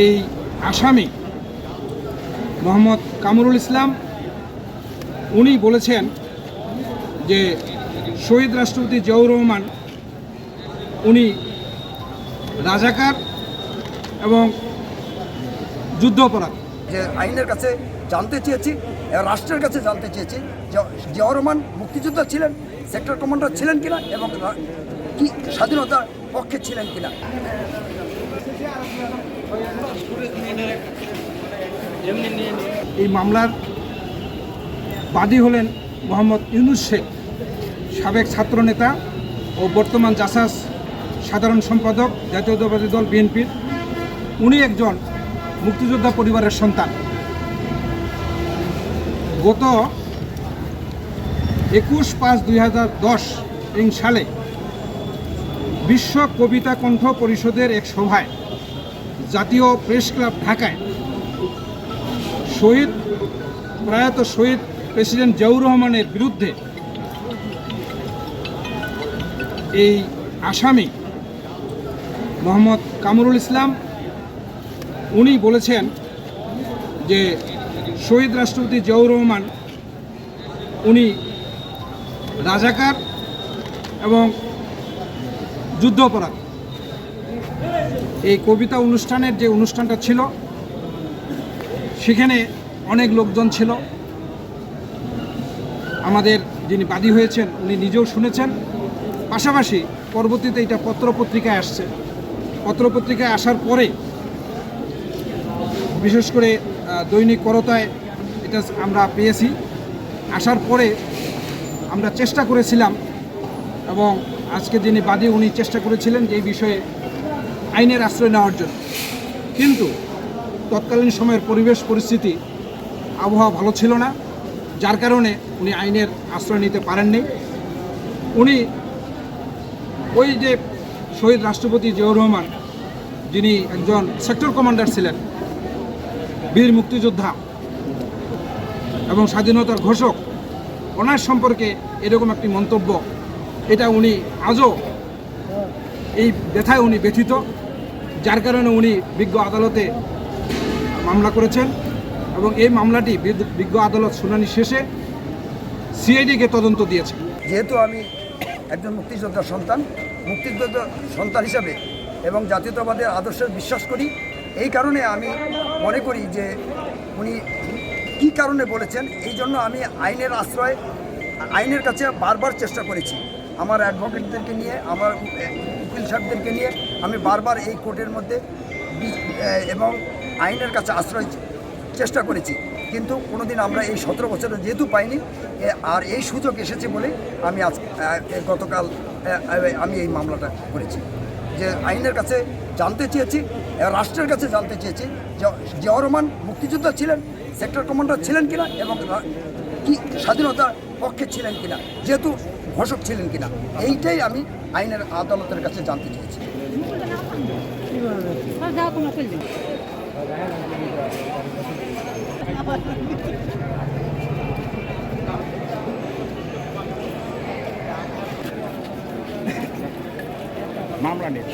এই আসামি মোহাম্মদ কামরুল ইসলাম, উনি বলেছেন যে শহীদ রাষ্ট্রপতি জিয়াউর রহমান, উনি রাজাকার এবং যুদ্ধ অপরাধ যে আইনের কাছে জানতে চেয়েছি রাষ্ট্রের কাছে জানতে চেয়েছি জিয়াউর রহমান মুক্তিযোদ্ধা ছিলেন, সেক্টর কমান্ডার ছিলেন কিনা এবং কি স্বাধীনতার পক্ষে ছিলেন কিনা। এই মামলার বাদী হলেন মোহাম্মদ ইউনুস শেখ, সাবেক ছাত্রনেতা ও বর্তমান জাসাস সাধারণ সম্পাদক জাতীয়তাবাদী দল বিএনপির। উনি একজন মুক্তিযোদ্ধা পরিবারের সন্তান। গত একুশ পাঁচ দুই হাজার দশ সালে বিশ্ব কবিতা কণ্ঠ পরিষদের এক সভায় জাতীয় প্রেস ক্লাব ঢাকায়। শহীদ, প্রয়াত শহীদ প্রেসিডেন্ট জিয়াউর রহমানের বিরুদ্ধে এই আসামি মোহাম্মদ কামরুল ইসলাম, উনি বলেছেন যে শহীদ রাষ্ট্রপতি জিয়াউর রহমান, উনি রাজাকার এবং যুদ্ধ অপরাধ এই কবিতা অনুষ্ঠানের যে অনুষ্ঠানটা ছিল, সেখানে অনেক লোকজন ছিল। আমাদের যিনি বাদী হয়েছেন, উনি নিজেও শুনেছেন। পাশাপাশি পরবর্তীতে এটা পত্রপত্রিকায় আসছে। পত্রপত্রিকায় আসার পরে বিশেষ করে দৈনিক করতায় এটা আমরা পেয়েছি। আসার পরে আমরা চেষ্টা করেছিলাম এবং আজকে যিনি বাদী, উনি চেষ্টা করেছিলেন যে এই বিষয়ে আইনের আশ্রয় নেওয়ার জন্য। কিন্তু তৎকালীন সময়ের পরিবেশ পরিস্থিতি, আবহাওয়া ভালো ছিল না। যার কারণে উনি আইনের আশ্রয় নিতে পারেননি। উনি ওই যে শহীদ রাষ্ট্রপতি জিয়াউর রহমান, যিনি একজন সেক্টর কমান্ডার ছিলেন, বীর মুক্তিযোদ্ধা এবং স্বাধীনতার ঘোষক, ওনার সম্পর্কে এরকম একটি মন্তব্য, এটা উনি আজও এই ব্যথায় উনি ব্যথিত। যার কারণে উনি বিজ্ঞ আদালতে মামলা করেছেন এবং এই মামলাটি বিজ্ঞ আদালত শুনানি শেষে সিআইডিকে তদন্ত দিয়েছে। যেহেতু আমি একজন মুক্তিযোদ্ধার সন্তান মুক্তিযোদ্ধার সন্তান হিসাবে এবং জাতীয়তাবাদের আদর্শে বিশ্বাস করি, এই কারণে আমি মনে করি যে উনি কী কারণে বলেছেন, এই জন্য আমি আইনের আশ্রয়, আইনের কাছে বারবার চেষ্টা করেছি। আমার অ্যাডভোকেটদেরকে নিয়ে, আমার উকিল সাহেবদেরকে নিয়ে আমি বারবার এই কোর্টের মধ্যে এবং আইনের কাছে আশ্রয় চেষ্টা করেছি। কিন্তু কোনোদিন আমরা এই সতেরো বছরে যেহেতু পাইনি আর এই সুযোগ এসেছে বলে আমি আজ গতকাল আমি এই মামলাটা করেছি। যে আইনের কাছে জানতে চেয়েছি রাষ্ট্রের কাছে জানতে চেয়েছি যে জিয়াউর রহমান মুক্তিযোদ্ধা ছিলেন, সেক্টর কমান্ডার ছিলেন কিনা এবং কি স্বাধীনতার পক্ষে ছিলেন কিনা। যেহেতু ঘোষক ছিলেন কিনা এইটাই আমি আইনের আদালতের কাছে জানতে চেয়েছি মামলা নিয়ে।